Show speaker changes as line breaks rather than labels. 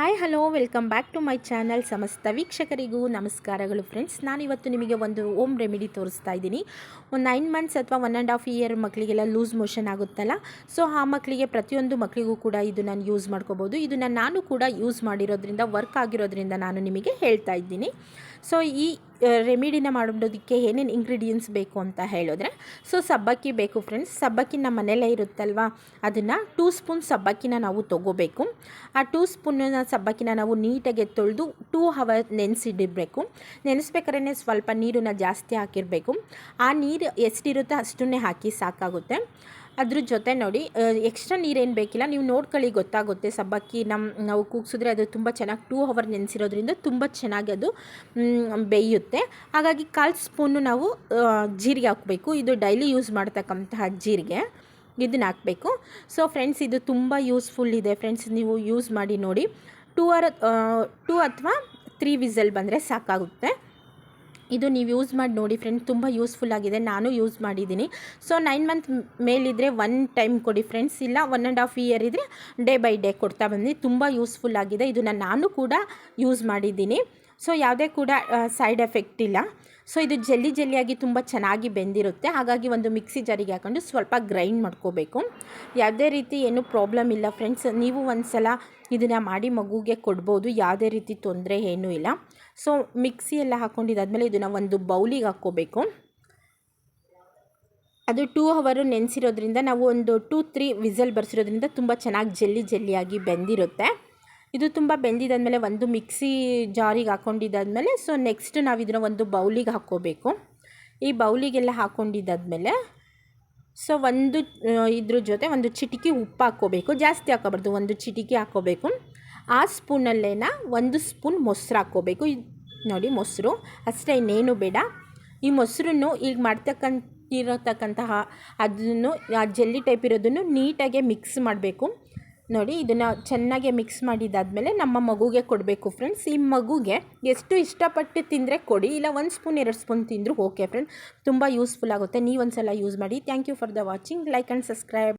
Hi, hello, welcome back to my channel ಸಮಸ್ತ ವೀಕ್ಷಕರಿಗೂ ನಮಸ್ಕಾರಗಳು ಫ್ರೆಂಡ್ಸ್. ನಾನಿವತ್ತು ನಿಮಗೆ ಒಂದು ಓಮ್ ರೆಮಿಡಿ ತೋರಿಸ್ತಾ ಇದ್ದೀನಿ. ಒಂದು ನೈನ್ ಮಂತ್ಸ್ ಅಥವಾ ಒನ್ ಆ್ಯಂಡ್ ಹಾಫ್ ಇಯರ್ ಮಕ್ಕಳಿಗೆಲ್ಲ ಲೂಸ್ ಮೋಷನ್ ಆಗುತ್ತಲ್ಲ? ಸೊ ಆ ಮಕ್ಕಳಿಗೆ ಪ್ರತಿಯೊಂದು ಮಕ್ಕಳಿಗೂ ಕೂಡ ಇದು ನಾನು ಯೂಸ್ ಮಾಡ್ಕೋಬೋದು. ಇದನ್ನು ನಾನು ಕೂಡ ಯೂಸ್ ಮಾಡಿರೋದ್ರಿಂದ ವರ್ಕ್ ಆಗಿರೋದ್ರಿಂದ ನಾನು ನಿಮಗೆ ಹೇಳ್ತಾ ಇದ್ದೀನಿ. ಸೊ ಈ ರೆಮಿಡಿನ ಮಾಡೋದಕ್ಕೆ ಏನೇನು ಇಂಗ್ರೀಡಿಯೆಂಟ್ಸ್ ಬೇಕು ಅಂತ ಹೇಳಿದ್ರೆ, ಸೊ ಸಬ್ಬಕ್ಕಿ ಬೇಕು ಫ್ರೆಂಡ್ಸ್ ಸಬ್ಬಕ್ಕಿ ನಮ್ಮ ಮನೆಯಲ್ಲೇ ಇರುತ್ತಲ್ವ? ಅದನ್ನು ಟೂ ಸ್ಪೂನ್ ಸಬ್ಬಕ್ಕಿನ ನಾವು ತೊಗೋಬೇಕು. ಆ ಟೂ ಸ್ಪೂನ್ನ ಸಬ್ಬಕ್ಕಿನ ನಾವು ನೀಟಾಗಿ ತೊಳೆದು ಟೂ ಹವರ್ ನೆನೆಸಿಡಬೇಕು. ನೆನೆಸ್ಬೇಕಾದ್ರೆ ಸ್ವಲ್ಪ ನೀರನ್ನು ಜಾಸ್ತಿ ಹಾಕಿರಬೇಕು. ಆ ನೀರು ಎಷ್ಟಿರುತ್ತೋ ಅಷ್ಟನ್ನೇ ಹಾಕಿ ಸಾಕಾಗುತ್ತೆ. ಅದ್ರ ಜೊತೆ ನೋಡಿ ಎಕ್ಸ್ಟ್ರಾ ನೀರೇನು ಬೇಕಿಲ್ಲ. ನೀವು ನೋಡ್ಕೊಳ್ಳಿ, ಗೊತ್ತಾಗುತ್ತೆ. ಸಬ್ಬಕ್ಕಿ ನಮ್ಮ ನಾವು ಕೂಗ್ಸಿದ್ರೆ ಅದು ತುಂಬ ಚೆನ್ನಾಗಿ ಟೂ ಅವರ್ ನೆನೆಸಿರೋದ್ರಿಂದ ತುಂಬ ಚೆನ್ನಾಗಿ ಅದು ಬೇಯುತ್ತೆ. ಹಾಗಾಗಿ ಕಾಲು ಸ್ಪೂನು ನಾವು ಜೀರಿಗೆ ಹಾಕಬೇಕು. ಇದು ಡೈಲಿ ಯೂಸ್ ಮಾಡ್ತಕ್ಕಂತಹ ಜೀರಿಗೆ. ಇದನ್ನ ಹಾಕಬೇಕು. ಸೊ ಫ್ರೆಂಡ್ಸ್ ಇದು ತುಂಬ ಯೂಸ್ಫುಲ್ ಇದೆ. ಫ್ರೆಂಡ್ಸ್ ನೀವು ಯೂಸ್ ಮಾಡಿ ನೋಡಿ. ಟೂ ಅವರ್ ಟೂ ಅಥವಾ ತ್ರೀ ವಿಸಲ್ ಬಂದರೆ ಸಾಕಾಗುತ್ತೆ. ಇದು ನೀವು ಯೂಸ್ ಮಾಡಿ ನೋಡಿ ಫ್ರೆಂಡ್ ತುಂಬ ಯೂಸ್ಫುಲ್ ಆಗಿದೆ. ನಾನು ಯೂಸ್ ಮಾಡಿದ್ದೀನಿ. ಸೊ ನೈನ್ ಮಂತ್ ಮೇಲಿದ್ದರೆ ಒನ್ ಟೈಮ್ ಕೊಡಿ ಫ್ರೆಂಡ್ಸ್ ಇಲ್ಲ ಒನ್ ಆ್ಯಂಡ್ ಹಾಫ್ ಇಯರ್ ಇದ್ದರೆ ಡೇ ಬೈ ಡೇ ಕೊಡ್ತಾ ಬಂದು ತುಂಬ ಯೂಸ್ಫುಲ್ ಆಗಿದೆ. ಇದನ್ನು ನಾನು ಕೂಡ ಯೂಸ್ ಮಾಡಿದ್ದೀನಿ. ಸೊ ಯಾವುದೇ ಕೂಡ ಸೈಡ್ ಎಫೆಕ್ಟ್ ಇಲ್ಲ. ಸೊ ಇದು ಜಲ್ಲಿ ಜಲ್ಲಿಯಾಗಿ ತುಂಬ ಚೆನ್ನಾಗಿ ಬೆಂದಿರುತ್ತೆ. ಹಾಗಾಗಿ ಒಂದು ಮಿಕ್ಸಿ ಜಾರಿಗೆ ಹಾಕೊಂಡು ಸ್ವಲ್ಪ ಗ್ರೈಂಡ್ ಮಾಡ್ಕೋಬೇಕು. ಯಾವುದೇ ರೀತಿ ಏನು ಪ್ರಾಬ್ಲಮ್ ಇಲ್ಲ ಫ್ರೆಂಡ್ಸ್ ನೀವು ಒಂದು ಸಲ ಇದನ್ನು ಮಾಡಿ ಮಗುಗೆ ಕೊಡ್ಬೋದು. ಯಾವುದೇ ರೀತಿ ತೊಂದರೆ ಏನೂ ಇಲ್ಲ. ಸೊ ಮಿಕ್ಸಿ ಎಲ್ಲ ಹಾಕ್ಕೊಂಡಿದ್ದಾದಮೇಲೆ ಇದನ್ನು ಒಂದು ಬೌಲಿಗೆ ಹಾಕ್ಕೋಬೇಕು. ಅದು ಟೂ ಅವರು ನೆನೆಸಿರೋದ್ರಿಂದ ನಾವು ಒಂದು ಟೂ ತ್ರೀ ವಿಸಲ್ ಬರ್ಸಿರೋದ್ರಿಂದ ತುಂಬ ಚೆನ್ನಾಗಿ ಜಲ್ಲಿ ಜಲ್ಲಿಯಾಗಿ ಬೆಂದಿರುತ್ತೆ. ಇದು ತುಂಬ ಬೆಂದಿದ್ದಾದಮೇಲೆ ಒಂದು ಮಿಕ್ಸಿ ಜಾರಿಗೆ ಹಾಕ್ಕೊಂಡಿದ್ದಾದಮೇಲೆ ಸೊ ನೆಕ್ಸ್ಟ್ ನಾವು ಇದನ್ನು ಒಂದು ಬೌಲಿಗೆ ಹಾಕ್ಕೋಬೇಕು. ಈ ಬೌಲಿಗೆಲ್ಲ ಹಾಕ್ಕೊಂಡಿದ್ದಾದಮೇಲೆ ಸೊ ಒಂದು ಇದ್ರ ಜೊತೆ ಒಂದು ಚಿಟಿಕೆ ಉಪ್ಪು ಹಾಕ್ಕೋಬೇಕು. ಜಾಸ್ತಿ ಹಾಕೋಬಾರ್ದು ಒಂದು ಚಿಟಿಕೆ ಹಾಕ್ಕೋಬೇಕು. ಆ ಸ್ಪೂನಲ್ಲೇನ ಒಂದು ಸ್ಪೂನ್ ಮೊಸರು ಹಾಕ್ಕೋಬೇಕು. ನೋಡಿ ಮೊಸರು, ಅಷ್ಟೇ ಇನ್ನೇನು ಬೇಡ. ಈ ಮೊಸರನ್ನು ಈಗ ಮಾಡ್ತಕ್ಕಂಥ ಇರತಕ್ಕಂತಹ ಅದನ್ನು, ಆ ಜಲ್ಲಿ ಟೈಪ್ ಇರೋದನ್ನು ನೀಟಾಗಿ ಮಿಕ್ಸ್ ಮಾಡಬೇಕು. ನೋಡಿ, ಇದನ್ನು ಚೆನ್ನಾಗಿ ಮಿಕ್ಸ್ ಮಾಡಿದ್ದಾದಮೇಲೆ ನಮ್ಮ ಮಗುಗೆ ಕೊಡಬೇಕು ಫ್ರೆಂಡ್ಸ್ ಈ ಮಗುಗೆ ಎಷ್ಟು ಇಷ್ಟಪಟ್ಟು ತಿಂದರೆ ಕೊಡಿ, ಇಲ್ಲ ಒಂದು ಸ್ಪೂನ್ ಎರಡು ಸ್ಪೂನ್ ತಿಂದರೂ ಓಕೆ ಫ್ರೆಂಡ್ ತುಂಬ ಯೂಸ್ಫುಲ್ ಆಗುತ್ತೆ. ನೀವು ಒಂದು ಸಲ ಯೂಸ್ ಮಾಡಿ. Thank you for the watching like and subscribe